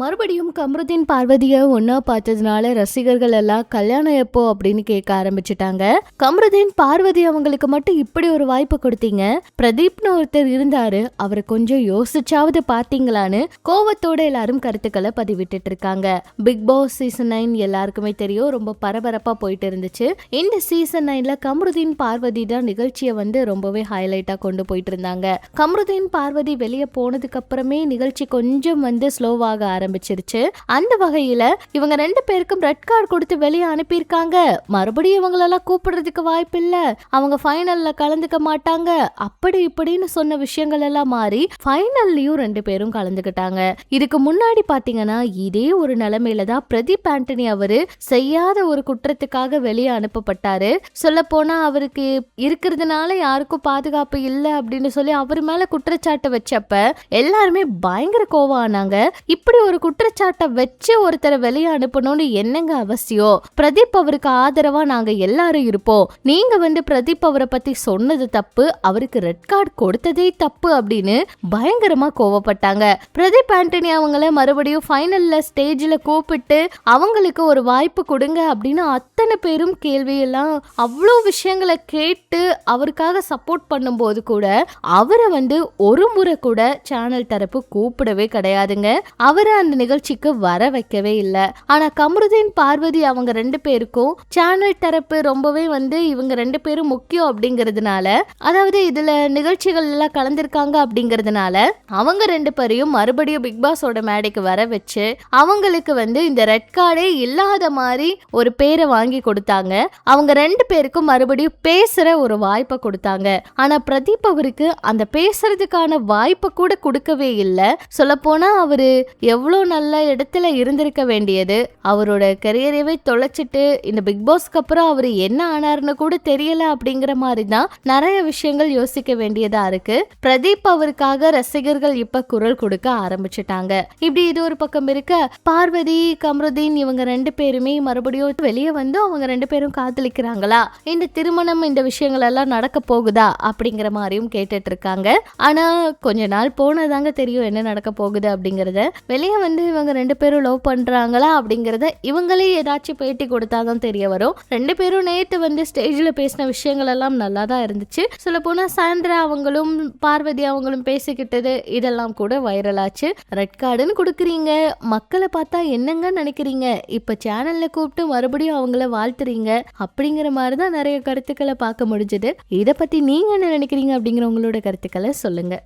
மறுபடியும் கமருதீன் பார்வதியை ஒன்னா பார்த்ததுனால ரசிகர்கள் எல்லாம் கல்யாணம் எப்போ? அப்படின்னு கேட்க ஆரம்பிச்சிட்டாங்க. கமருதீன் பார்வதி அவங்களுக்கு மட்டும் இப்படி ஒரு வாய்ப்பு கொடுத்தீங்க? பிரதீப்னு ஒருத்தர் இருந்தாரு. அவரை கொஞ்சம் யோசிச்சாவது பாத்தீங்களான்னு கோவத்தோட எல்லாரும் கருத்துக்களை பதிவிட்டு இருக்காங்க. பிக் பாஸ் சீசன் நைன் எல்லாருக்குமே தெரியும். ரொம்ப பரபரப்பா போயிட்டு இருந்துச்சு. இந்த சீசன் நைன்ல கமருதீன் பார்வதி தான் நிகழ்ச்சியை வந்து ரொம்பவே ஹைலைட்டா கொண்டு போயிட்டு இருந்தாங்க. கமருதீன் பார்வதி வெளியே போனதுக்கு அப்புறமே நிகழ்ச்சி கொஞ்சம் வந்து ஸ்லோவாக ஆரம்பிச்சிருச்சு. அந்த வகையில இவங்க ரெண்டு பேருக்கும் ரெட் கார்டு கொடுத்து வெளியே அனுப்பியிருக்காங்க. மறுபடியும் இவங்களெல்லாம் கூப்பிடுறதுக்கு வாய்ப்பு இல்ல அவங்க ஃபைனல்ல கலந்துக்க மாட்டாங்க. அப்படி இப்படின்னு சொன்ன விஷயங்கள் எல்லாம் மாறி ஃபைனல்லையும் ரெண்டு பேரும் கலந்துக்கிட்டாங்க. இதுக்கு முன்னாடி பாத்தீங்கன்னா இதே ஒரு நிலைமையில தான் பிரதீப் ஆண்டனி அவரு செய்யாத ஒரு குற்றத்துக்காக வெளியே அனுப்பப்பட்டாரு. சொல்ல போனா அவருக்கு இருக்கிறதுனால யாருக்கும் பாதுகாப்பு இல்லை அப்படின்னு சொல்லி அவர் மேல குற்றச்சாட்டு வச்சப்ப எல்லாருமே பயங்கர கோவம் ஆனாங்க. இப்படி ஒரு குற்றச்சாட்டை வச்சு ஒருத்தரை வெளியே அனுப்பணும்னு என்னங்க அவசியம்? பிரதீப் அவருக்கு ஆதரவா நாங்க எல்லாரும் இருப்போம். நீங்க வந்து பிரதீப் அவரை பத்தி சொன்னது தப்பு அவருக்கு ரெட் கார்டு கொடுத்ததே தப்பு அப்படின்னு பயங்கரமா கோவப்பட்டாங்க. பிரதீப் ஆண்டனி அவங்கள மறுபடியும் ஃபைனல்ல ஸ்டேஜ்ல கூப்பிட்டு அவங்களுக்கு ஒரு வாய்ப்பு கொடுங்க அப்படின்னு அத்தனை பேரும் கேள்வியெல்லாம் அவ்வளோ விஷயங்களை கேட்டு அவருக்காக சப்போர்ட் பண்ணும்போது கூட அவரை வந்து ஒரு முறை கூட சேனல் தரப்பு கூப்பிடவே கிடையாதுங்க. அவரை அந்த நிகழ்ச்சிக்கு வர வைக்கவே இல்லை. ஆனா கமருதீன் பார்வதி அவங்க ரெண்டு பேருக்கும் சேனல் தரப்பு ரொம்பவே வந்து இவங்க ரெண்டு பேரும் முக்கியம் அப்படிங்கிறதுனால அதாவது இதுல நிகழ்ச்சிகள் எல்லாம் கலந்திருக்காங்க அப்படிங்கிறதுனால அவங்க ரெண்டு பேரையும் மறுபடியும் பிக் பாஸோட மேடைக்கு வர வச்சு அவங்களுக்கு வந்து இந்த ரெட் கார்டே இல்லாத மாதிரி ஒரு பேரை வாங்கி கொடுத்தாங்க. அவங்க ரெண்டு பேருக்கும் மறுபடியும் பேசுற ஒரு வாய்ப்பை கொடுத்தாங்க. ஆனா பிரதீப் அவருக்கு அந்த பேசுறதுக்கான வாய்ப்பை கூட கொடுக்கவே இல்லை. சொல்லப்போனா அவரு எவ்வளவு எவ்வளோ நல்ல இடத்துல இருந்திருக்க வேண்டியது. அவரோட கரியரவே தொலைச்சிட்டு இந்த பிக் பாஸ்க்கு அப்புறம் அவர் என்ன ஆனார்னு கூட தெரியல அப்படிங்கிற மாதிரி தான் நிறைய விஷயங்கள் யோசிக்க வேண்டியதா இருக்கு. பிரதீப் அவருக்காக ரசிகர்கள் இப்ப குரல் கொடுக்க ஆரம்பிச்சிட்டாங்க. இப்படி இது ஒரு பக்கம் இருக்க பார்வதி கம்ருதீன் இவங்க ரெண்டு பேருமே மறுபடியும் வெளியே வந்து அவங்க ரெண்டு பேரும் காதலிக்கிறாங்களா? இந்த திருமணம் இந்த விஷயங்கள் எல்லாம் நடக்க போகுதா? அப்படிங்கிற மாதிரியும் கேட்டுட்டு இருக்காங்க. ஆனா கொஞ்ச நாள் போனதாங்க தெரியும் என்ன நடக்க போகுது அப்படிங்கறத. வெளியே வந்து இவங்க ரெண்டு பேரும் லவ் பண்ணுறாங்களா அப்படிங்கிறத இவங்களே ஏதாச்சும் பேட்டி கொடுத்தாதான் தெரிய வரும். ரெண்டு பேரும் நேற்று வந்து ஸ்டேஜில் பேசின விஷயங்கள் எல்லாம் நல்லா தான் இருந்துச்சு. சொல்ல போனால் சாந்திரா அவங்களும் பார்வதி அவங்களும் பேசிக்கிட்டது இதெல்லாம் கூட வைரலாச்சு ரெட் கார்டுன்னு கொடுக்குறீங்க. மக்களை பார்த்தா என்னங்க நினைக்கிறீங்க? இப்போ சேனலில் கூப்பிட்டு மறுபடியும் அவங்கள வாழ்த்துறீங்க. அப்படிங்கிற மாதிரி தான் நிறைய கருத்துக்களை பார்க்க முடிஞ்சது. இதை பற்றி நீங்கள் என்ன நினைக்கிறீங்க அப்படிங்கிற உங்களோட கருத்துக்களை சொல்லுங்கள்